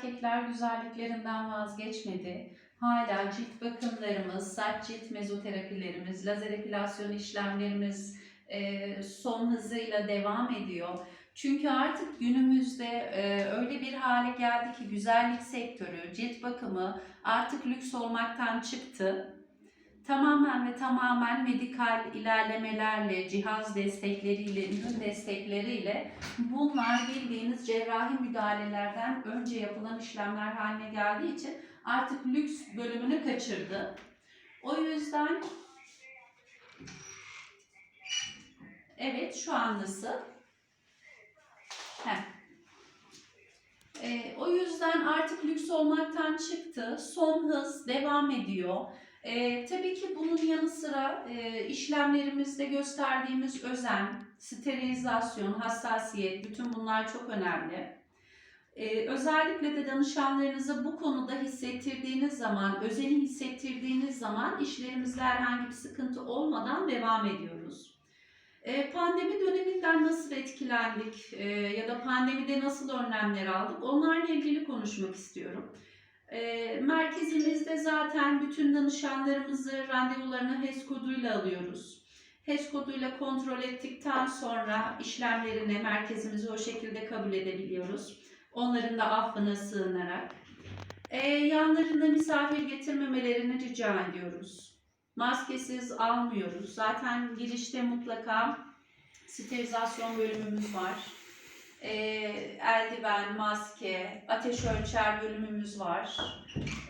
erkekler güzelliklerinden vazgeçmedi. Hala cilt bakımlarımız, saç cilt mezoterapilerimiz, lazer epilasyon işlemlerimiz e, son hızıyla devam ediyor. Çünkü artık günümüzde e, öyle bir hale geldi ki güzellik sektörü, cilt bakımı artık lüks olmaktan çıktı. Tamamen ve tamamen medikal ilerlemelerle, cihaz destekleriyle, ürün destekleriyle bunlar bildiğiniz cerrahi müdahalelerden önce yapılan işlemler haline geldiği için artık lüks bölümünü kaçırdı. O yüzden evet şu an nasıl? Heh. Ee, o yüzden artık lüks olmaktan çıktı. Son hız devam ediyor. Ee, tabii ki bunun yanı sıra e, işlemlerimizde gösterdiğimiz özen, sterilizasyon, hassasiyet, bütün bunlar çok önemli. Ee, özellikle de danışanlarınıza bu konuda hissettirdiğiniz zaman, özeni hissettirdiğiniz zaman işlerimizde herhangi bir sıkıntı olmadan devam ediyoruz. Ee, pandemi döneminden nasıl etkilendik e, ya da pandemide nasıl önlemler aldık onlarla ilgili konuşmak istiyorum. E, merkezimizde zaten bütün danışanlarımızı randevularını HES koduyla alıyoruz. HES koduyla kontrol ettikten sonra işlemlerini merkezimize o şekilde kabul edebiliyoruz. Onların da affına sığınarak. E, yanlarında misafir getirmemelerini rica ediyoruz. Maskesiz almıyoruz. Zaten girişte mutlaka sterilizasyon bölümümüz var. E, eldiven, maske, ateş ölçer bölümümüz var.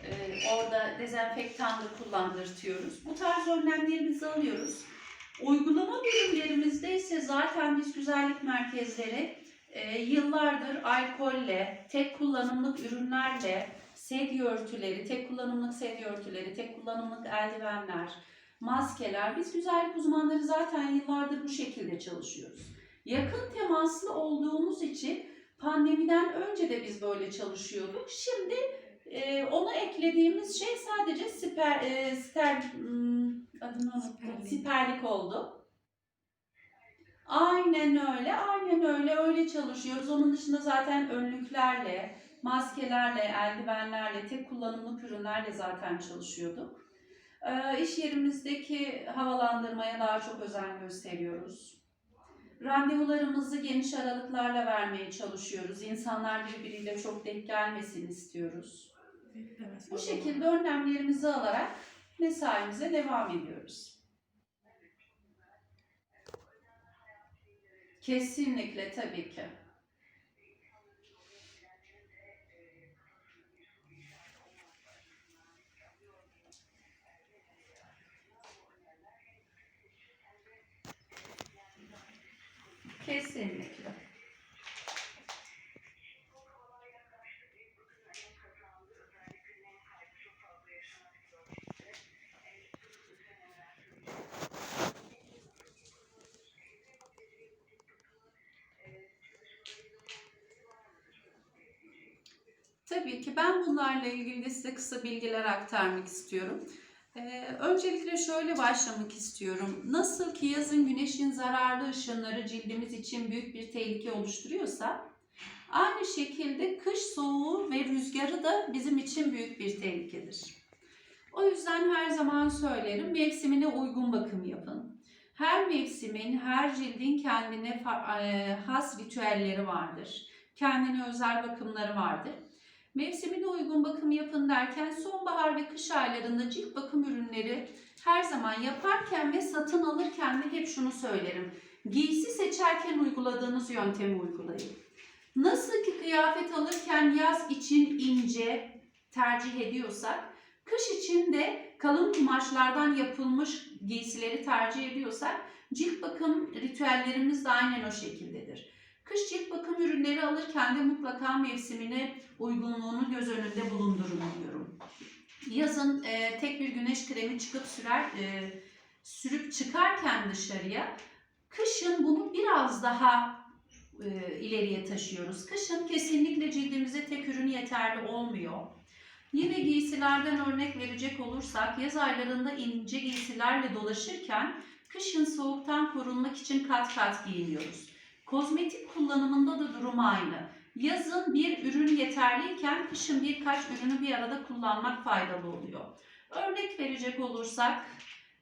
E, orada dezenfektan da kullandırtıyoruz. Bu tarz önlemlerimizi alıyoruz. Uygulama bölümlerimizde ise zaten biz güzellik merkezleri e, yıllardır alkolle, tek kullanımlık ürünlerle, sedye örtüleri, tek kullanımlık sedye örtüleri, tek kullanımlık eldivenler, maskeler. Biz güzellik uzmanları zaten yıllardır bu şekilde çalışıyoruz. Yakın temaslı olduğumuz için pandemiden önce de biz böyle çalışıyorduk. Şimdi e, ona eklediğimiz şey sadece siper, e, ster, hmm, adını. Siperlik. siperlik oldu. Aynen öyle, aynen öyle, öyle çalışıyoruz. Onun dışında zaten önlüklerle, maskelerle, eldivenlerle, tek kullanımlık ürünlerle zaten çalışıyorduk. Ee, iş yerimizdeki havalandırmaya daha çok özen gösteriyoruz. Randevularımızı geniş aralıklarla vermeye çalışıyoruz. İnsanlar birbiriyle çok denk gelmesin istiyoruz. Bu şekilde önlemlerimizi alarak mesaimize devam ediyoruz. Kesinlikle tabii ki. Kesinlikle. Tabii ki ben bunlarla ilgili de size kısa bilgiler aktarmak istiyorum. Ee, öncelikle şöyle başlamak istiyorum. Nasıl ki yazın güneşin zararlı ışınları cildimiz için büyük bir tehlike oluşturuyorsa, aynı şekilde kış soğuğu ve rüzgarı da bizim için büyük bir tehlikedir. O yüzden her zaman söylerim, mevsimine uygun bakım yapın. Her mevsimin, her cildin kendine e, has ritüelleri vardır. Kendine özel bakımları vardır. Mevsimine uygun bakım yapın derken sonbahar ve kış aylarında cilt bakım ürünleri her zaman yaparken ve satın alırken de hep şunu söylerim. Giysi seçerken uyguladığınız yöntemi uygulayın. Nasıl ki kıyafet alırken yaz için ince tercih ediyorsak, kış için de kalın kumaşlardan yapılmış giysileri tercih ediyorsak, cilt bakım ritüellerimiz de aynen o şekildedir. Cilt bakım ürünleri alırken de mutlaka mevsimine uygunluğunu göz önünde bulundurun diyorum. Yazın e, tek bir güneş kremi çıkıp sürer, e, sürüp çıkarken dışarıya, kışın bunu biraz daha e, ileriye taşıyoruz. Kışın kesinlikle cildimize tek ürün yeterli olmuyor. Yine giysilerden örnek verecek olursak yaz aylarında ince giysilerle dolaşırken kışın soğuktan korunmak için kat kat giyiniyoruz. Kozmetik kullanımında da durum aynı. Yazın bir ürün yeterliyken kışın birkaç ürünü bir arada kullanmak faydalı oluyor. Örnek verecek olursak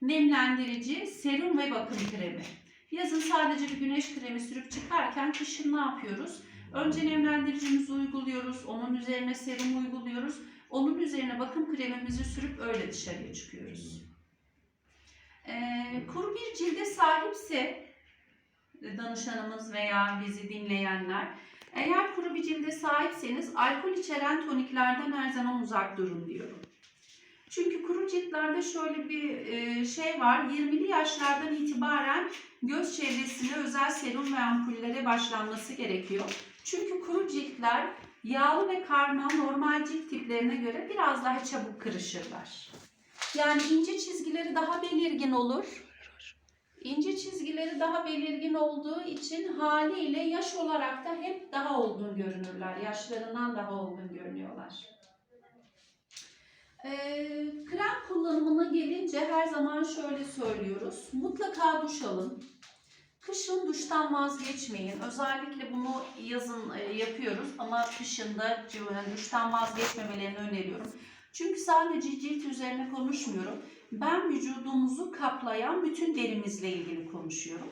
nemlendirici, serum ve bakım kremi. Yazın sadece bir güneş kremi sürüp çıkarken kışın ne yapıyoruz? Önce nemlendiricimizi uyguluyoruz, onun üzerine serum uyguluyoruz, onun üzerine bakım kremimizi sürüp öyle dışarıya çıkıyoruz. Ee, kuru bir cilde sahipse danışanımız veya bizi dinleyenler, eğer kuru bir cilde sahipseniz alkol içeren toniklerden her zaman uzak durun diyorum. Çünkü kuru ciltlerde şöyle bir e, şey var. 20'li yaşlardan itibaren göz çevresine özel serum ve ampullere başlanması gerekiyor. Çünkü kuru ciltler yağlı ve karma normal cilt tiplerine göre biraz daha çabuk kırışırlar. Yani ince çizgileri daha belirgin olur. İnce çizgileri daha belirgin olduğu için haliyle yaş olarak da hep daha olgun görünürler. Yaşlarından daha olgun görünüyorlar. Ee, krem kullanımına gelince her zaman şöyle söylüyoruz. Mutlaka duş alın. Kışın duştan vazgeçmeyin. Özellikle bunu yazın e, yapıyoruz ama kışın da e, duştan vazgeçmemelerini öneriyorum. Çünkü sadece cilt üzerine konuşmuyorum. Ben vücudumuzu kaplayan bütün derimizle ilgili konuşuyorum.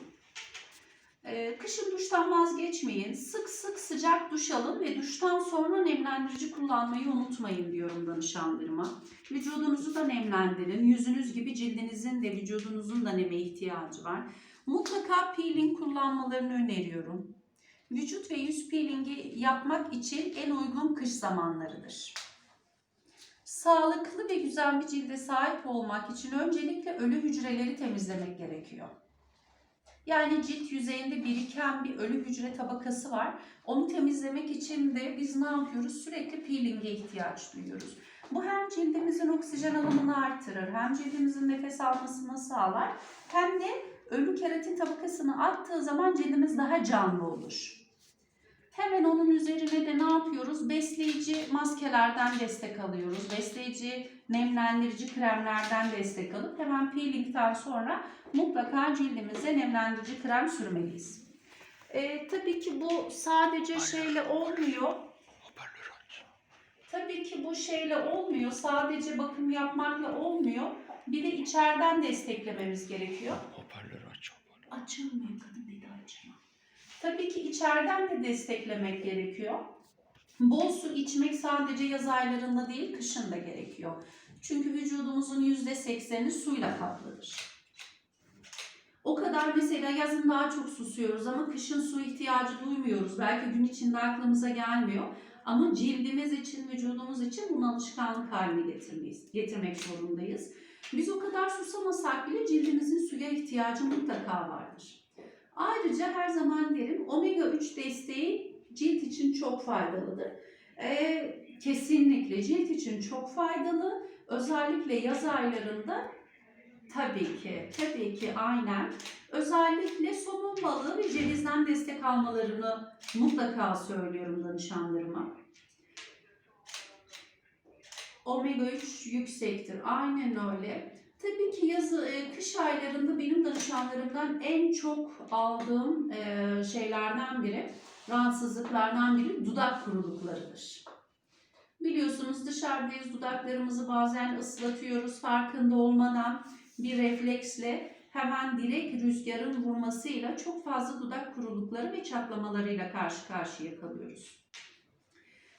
Ee, kışın duştan vazgeçmeyin. Sık sık sıcak duş alın ve duştan sonra nemlendirici kullanmayı unutmayın diyorum danışanlarıma. Vücudunuzu da nemlendirin. Yüzünüz gibi cildinizin de vücudunuzun da neme ihtiyacı var. Mutlaka peeling kullanmalarını öneriyorum. Vücut ve yüz peelingi yapmak için en uygun kış zamanlarıdır. Sağlıklı ve güzel bir cilde sahip olmak için öncelikle ölü hücreleri temizlemek gerekiyor. Yani cilt yüzeyinde biriken bir ölü hücre tabakası var. Onu temizlemek için de biz ne yapıyoruz? Sürekli peelinge ihtiyaç duyuyoruz. Bu hem cildimizin oksijen alımını artırır, hem cildimizin nefes almasını sağlar, hem de ölü keratin tabakasını attığı zaman cildimiz daha canlı olur. Hemen onun üzerine de ne yapıyoruz? Besleyici maskelerden destek alıyoruz. Besleyici nemlendirici kremlerden destek alıp hemen peelingden sonra mutlaka cildimize nemlendirici krem sürmeliyiz. Ee, tabii ki bu sadece şeyle olmuyor. Tabii ki bu şeyle olmuyor. Sadece bakım yapmakla olmuyor. Bir de içeriden desteklememiz gerekiyor. Hoparlörü aç. Açılmıyor kadın. Tabii ki içeriden de desteklemek gerekiyor. Bol su içmek sadece yaz aylarında değil kışın da gerekiyor. Çünkü vücudumuzun %80'i suyla kaplıdır. O kadar mesela yazın daha çok susuyoruz ama kışın su ihtiyacı duymuyoruz. Belki gün içinde aklımıza gelmiyor. Ama cildimiz için, vücudumuz için bunu alışkanlık haline getirmeyiz, getirmek zorundayız. Biz o kadar susamasak bile cildimizin suya ihtiyacı mutlaka vardır. Ayrıca her zaman derim omega 3 desteği cilt için çok faydalıdır. Ee, kesinlikle cilt için çok faydalı. Özellikle yaz aylarında tabii ki, tabii ki aynen. Özellikle somun balığı ve cevizden destek almalarını mutlaka söylüyorum danışanlarıma. Omega 3 yüksektir. Aynen öyle. Tabii ki yazı, e, kış aylarında benim danışanlarımdan en çok aldığım e, şeylerden biri, rahatsızlıklardan biri dudak kuruluklarıdır. Biliyorsunuz dışarıdayız, dudaklarımızı bazen ıslatıyoruz farkında olmadan bir refleksle hemen direkt rüzgarın vurmasıyla çok fazla dudak kurulukları ve çatlamalarıyla karşı karşıya kalıyoruz.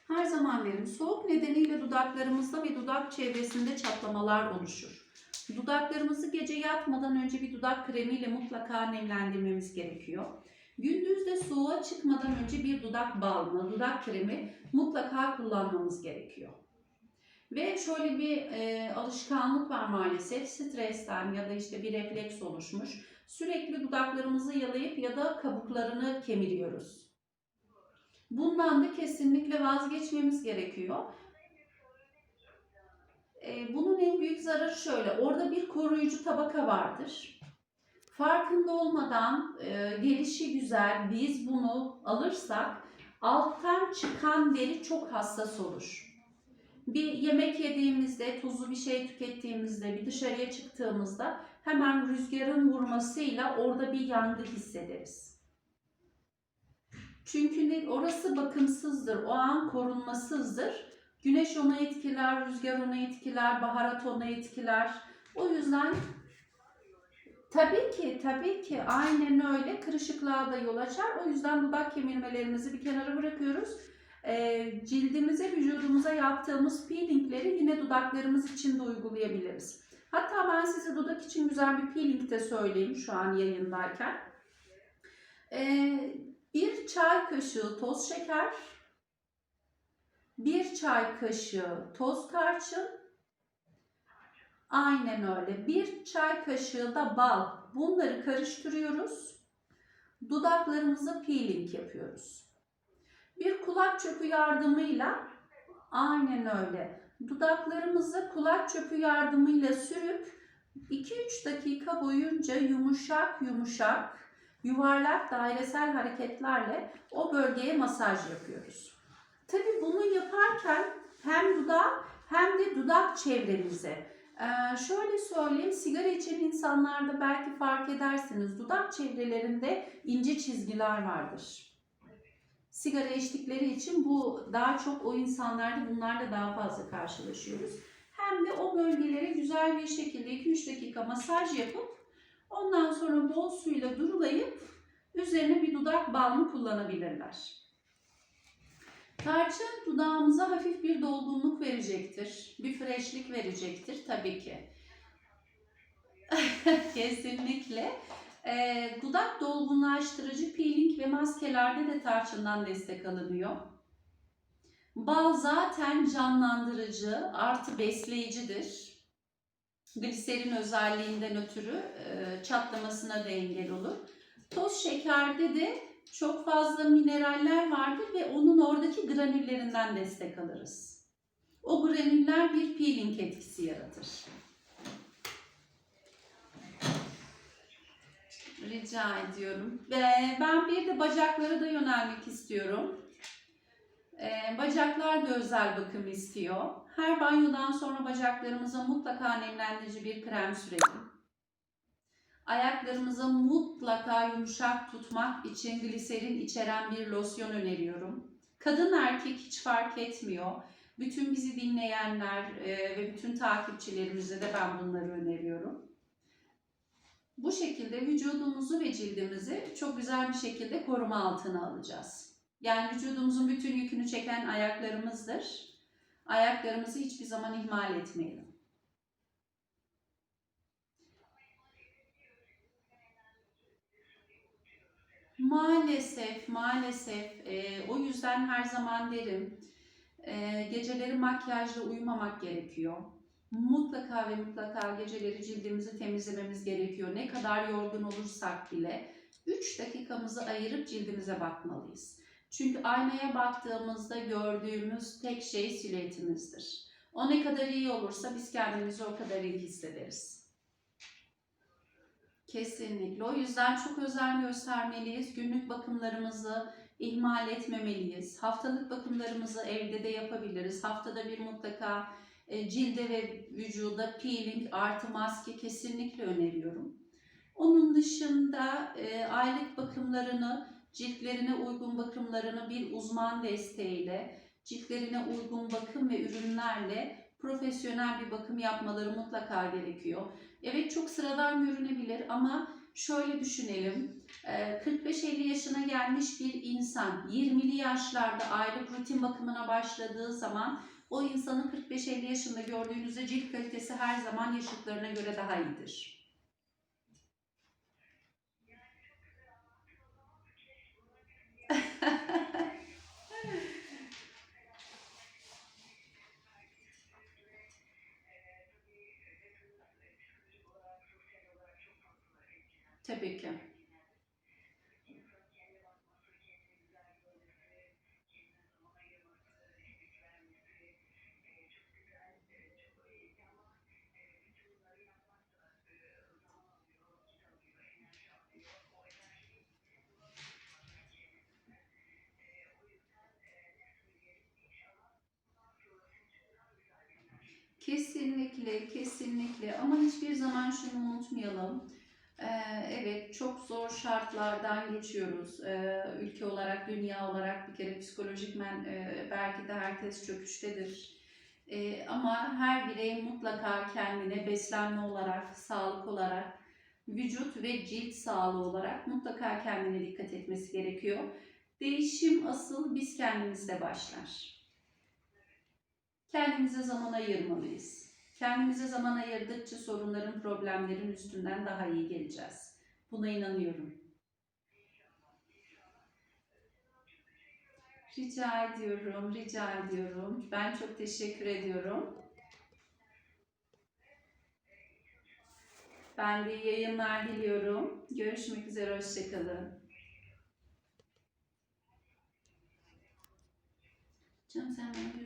Her zaman derim soğuk nedeniyle dudaklarımızda ve dudak çevresinde çatlamalar oluşur. Dudaklarımızı gece yatmadan önce bir dudak kremiyle mutlaka nemlendirmemiz gerekiyor. Gündüz de soğuğa çıkmadan önce bir dudak balmı, dudak kremi mutlaka kullanmamız gerekiyor. Ve şöyle bir e, alışkanlık var maalesef. Stresten ya da işte bir refleks oluşmuş. Sürekli dudaklarımızı yalayıp ya da kabuklarını kemiriyoruz. Bundan da kesinlikle vazgeçmemiz gerekiyor. E, bunun en büyük zararı şöyle. Orada bir koruyucu tabaka vardır. Farkında olmadan e, gelişi güzel biz bunu alırsak alttan çıkan deri çok hassas olur. Bir yemek yediğimizde, tuzlu bir şey tükettiğimizde, bir dışarıya çıktığımızda hemen rüzgarın vurmasıyla orada bir yangı hissederiz. Çünkü orası bakımsızdır, o an korunmasızdır. Güneş onu etkiler, rüzgar onu etkiler, baharat onu etkiler. O yüzden tabii ki, tabii ki aynen öyle kırışıklığa da yol açar. O yüzden dudak kemirmelerimizi bir kenara bırakıyoruz. Ee, cildimize, vücudumuza yaptığımız peelingleri yine dudaklarımız için de uygulayabiliriz. Hatta ben size dudak için güzel bir peeling de söyleyeyim şu an yayındayken. Ee, bir çay kaşığı toz şeker, bir çay kaşığı toz tarçın, aynen öyle bir çay kaşığı da bal. Bunları karıştırıyoruz. Dudaklarımıza peeling yapıyoruz. Bir kulak çöpü yardımıyla aynen öyle. Dudaklarımızı kulak çöpü yardımıyla sürüp 2-3 dakika boyunca yumuşak yumuşak yuvarlak dairesel hareketlerle o bölgeye masaj yapıyoruz. Tabii bunu yaparken hem dudağa hem de dudak çevremize. Ee, şöyle söyleyeyim, sigara içen insanlarda belki fark edersiniz dudak çevrelerinde ince çizgiler vardır. Sigara içtikleri için bu daha çok o insanlarda bunlarla daha fazla karşılaşıyoruz. Hem de o bölgelere güzel bir şekilde 2-3 dakika masaj yapıp ondan sonra bol suyla durulayıp üzerine bir dudak balmı kullanabilirler. Tarçın dudağımıza hafif bir dolgunluk verecektir. Bir freshlik verecektir tabii ki. Kesinlikle. Ee, dudak dolgunlaştırıcı peeling ve maskelerde de tarçından destek alınıyor. Bal zaten canlandırıcı artı besleyicidir. Gliserin özelliğinden ötürü e, çatlamasına da engel olur. Toz şekerde de çok fazla mineraller vardır ve onun oradaki granüllerinden destek alırız. O granüller bir peeling etkisi yaratır. Rica ediyorum. Ve ben bir de bacaklara da yönelmek istiyorum. Ee, bacaklar da özel bakım istiyor. Her banyodan sonra bacaklarımıza mutlaka nemlendirici bir krem sürelim. Ayaklarımızı mutlaka yumuşak tutmak için gliserin içeren bir losyon öneriyorum. Kadın erkek hiç fark etmiyor. Bütün bizi dinleyenler e, ve bütün takipçilerimize de ben bunları öneriyorum. Bu şekilde vücudumuzu ve cildimizi çok güzel bir şekilde koruma altına alacağız. Yani vücudumuzun bütün yükünü çeken ayaklarımızdır. Ayaklarımızı hiçbir zaman ihmal etmeyelim. Maalesef, maalesef. E, o yüzden her zaman derim, e, geceleri makyajla uyumamak gerekiyor. Mutlaka ve mutlaka geceleri cildimizi temizlememiz gerekiyor. Ne kadar yorgun olursak bile 3 dakikamızı ayırıp cildimize bakmalıyız. Çünkü aynaya baktığımızda gördüğümüz tek şey silüetimizdir. O ne kadar iyi olursa biz kendimizi o kadar iyi hissederiz. Kesinlikle. O yüzden çok özen göstermeliyiz. Günlük bakımlarımızı ihmal etmemeliyiz. Haftalık bakımlarımızı evde de yapabiliriz. Haftada bir mutlaka e, cilde ve vücuda peeling artı maske kesinlikle öneriyorum. Onun dışında e, aylık bakımlarını, ciltlerine uygun bakımlarını bir uzman desteğiyle, ciltlerine uygun bakım ve ürünlerle profesyonel bir bakım yapmaları mutlaka gerekiyor. Evet çok sıradan görünebilir ama şöyle düşünelim. 45-50 yaşına gelmiş bir insan 20'li yaşlarda aylık rutin bakımına başladığı zaman o insanın 45-50 yaşında gördüğünüzde cilt kalitesi her zaman yaşıtlarına göre daha iyidir. Tabii ki. Kesinlikle, kesinlikle ama hiçbir zaman şunu unutmayalım. Ee, Evet, çok zor şartlardan geçiyoruz. Ee, Ülke olarak, dünya olarak bir kere psikolojikmen e, belki de herkes çöküştedir. Ee, Ama her birey mutlaka kendine beslenme olarak, sağlık olarak, vücut ve cilt sağlığı olarak mutlaka kendine dikkat etmesi gerekiyor. Değişim asıl biz kendimizde başlar. Kendimize zaman ayırmalıyız. Kendimize zaman ayırdıkça sorunların, problemlerin üstünden daha iyi geleceğiz. Buna inanıyorum. Rica ediyorum, rica ediyorum. Ben çok teşekkür ediyorum. Ben de yayınlar diliyorum. Görüşmek üzere, hoşçakalın. Canım sen bana.